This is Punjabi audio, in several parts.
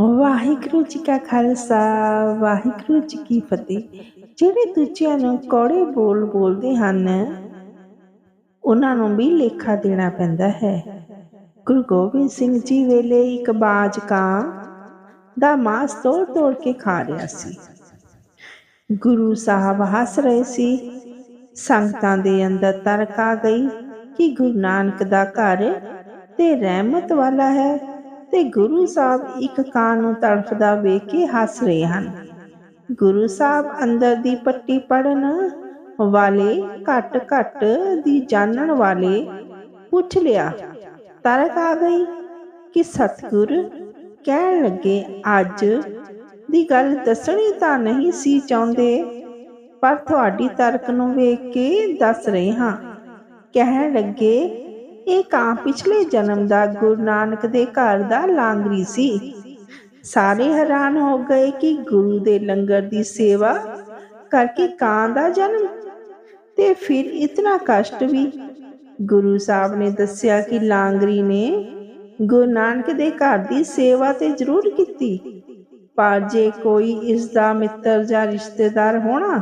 ਵਾਹਿਗੁਰੂ ਜੀ ਕਾ ਖਾਲਸਾ, ਵਾਹਿਗੁਰੂ ਜੀ ਕੀ ਫਤਿਹ। ਜਿਹੜੇ ਦੂਜਿਆਂ ਨੂੰ ਕੌੜੇ ਬੋਲ ਬੋਲਦੇ ਹਨ, ਉਹਨਾਂ ਨੂੰ ਵੀ ਲੇਖਾ ਦੇਣਾ ਪੈਂਦਾ ਹੈ। ਗੁਰੂ ਗੋਬਿੰਦ ਸਿੰਘ ਜੀ ਵੇਲੇ ਇੱਕ ਬਾਜ ਕਾਂ ਦਾ ਮਾਸ ਤੋੜ ਤੋੜ ਕੇ ਖਾ ਰਿਹਾ ਸੀ। ਗੁਰੂ ਸਾਹਿਬ ਹੱਸ ਰਹੇ ਸੀ। ਸੰਗਤਾਂ ਦੇ ਅੰਦਰ ਤਰਕ ਆ ਗਈ ਕਿ ਗੁਰੂ ਨਾਨਕ ਦਾ ਘਰ ਤੇ ਰਹਿਮਤ ਵਾਲਾ ਹੈ। ਤੇ ਗੁਰੂ ਸਾਹਿਬ ਇੱਕ ਕਾਂ ਨੂੰ ਤੜਫਦਾ ਵੇਖ ਕੇ ਹੱਸ ਰਹੇ ਹਨ। ਗੁਰੂ ਸਾਹਿਬ ਅੰਦਰ ਦੀ ਪੱਟੀ ਪੜਨ ਵਾਲੇ ਘੱਟ ਘੱਟ ਦੀ ਜਾਣਨ ਵਾਲੇ ਪੁੱਛ ਲਿਆ, ਤਰਕ ਆ ਗਈ ਕਿ ਸਤਿਗੁਰ ਕਹਿਣ ਲੱਗੇ, ਅੱਜ ਦੀ ਗੱਲ ਦੱਸਣੀ ਤਾਂ ਨਹੀਂ ਸੀ ਚਾਹੁੰਦੇ, ਪਰ ਤੁਹਾਡੀ ਤਰਕ ਨੂੰ ਵੇਖ ਕੇ ਦੱਸ ਰਹੇ ਹਾਂ। ਕਹਿਣ ਲੱਗੇ ਇਹ ਕਾਂ ਪਿਛਲੇ ਜਨਮ ਦਾ ਗੁਰੂ ਨਾਨਕ ਦੇ ਘਰ ਦਾ ਲਾਂਗਰੀ ਸੀ। ਸਾਰੇ ਹੈਰਾਨ ਹੋ ਗਏ ਕਿ ਗੁਰੂ ਦੇ ਲੰਗਰ ਦੀ ਸੇਵਾ ਕਰਕੇ ਕਾਂ ਦਾ ਜਨਮ। ਤੇ ਫਿਰ ਇਤਨਾ ਕਸ਼ਟ ਵੀ। ਗੁਰੂ ਸਾਹਿਬ ਨੇ ਦੱਸਿਆ ਕਿ ਲਾਂਗਰੀ ਨੇ ਗੁਰੂ ਨਾਨਕ ਦੇ ਘਰ ਦੀ ਸੇਵਾ ਤੇ ਜ਼ਰੂਰ ਕੀਤੀ। ਪਰ ਜੇ ਕੋਈ ਇਸ ਦਾ ਮਿੱਤਰ ਜਾਂ ਰਿਸ਼ਤੇਦਾਰ ਹੋਣਾ,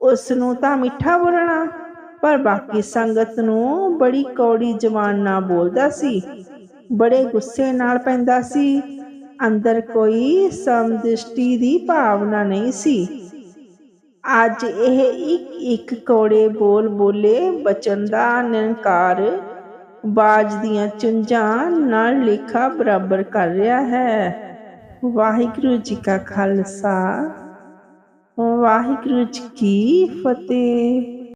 ਉਸ ਨੂੰ ਤਾਂ ਮਿੱਠਾ ਬੋਲਣਾ। ਪਰ ਬਾਕੀ ਸੰਗਤ ਨੂੰ ਬੜੀ ਕੌੜੀ ਜ਼ਬਾਨ ਨਾਲ ਬੋਲਦਾ ਸੀ। ਬੜੇ ਗੁੱਸੇ ਨਾਲ ਪੈਂਦਾ ਸੀ। ਅੰਦਰ ਕੋਈ ਸਮਦ੍ਰਿਸ਼ਟੀ ਦੀ ਭਾਵਨਾ ਨਹੀਂ ਸੀ। ਅੱਜ ਇਹ ਇੱਕ ਇੱਕ ਕੌੜੇ ਬੋਲ ਬੋਲੇ ਬਚਨ ਦਾ ਨਿਰੰਕਾਰ ਬਾਜ ਦੀਆਂ ਚੁੰਝਾਂ ਨਾਲ ਲੇਖਾ ਬਰਾਬਰ ਕਰ ਰਿਹਾ ਹੈ। ਵਾਹਿਗੁਰੂ ਜੀ ਕਾ ਖਾਲਸਾ। ਵਾਹਿਗੁਰੂ ਜੀ ਕੀ ਫਤਿਹ।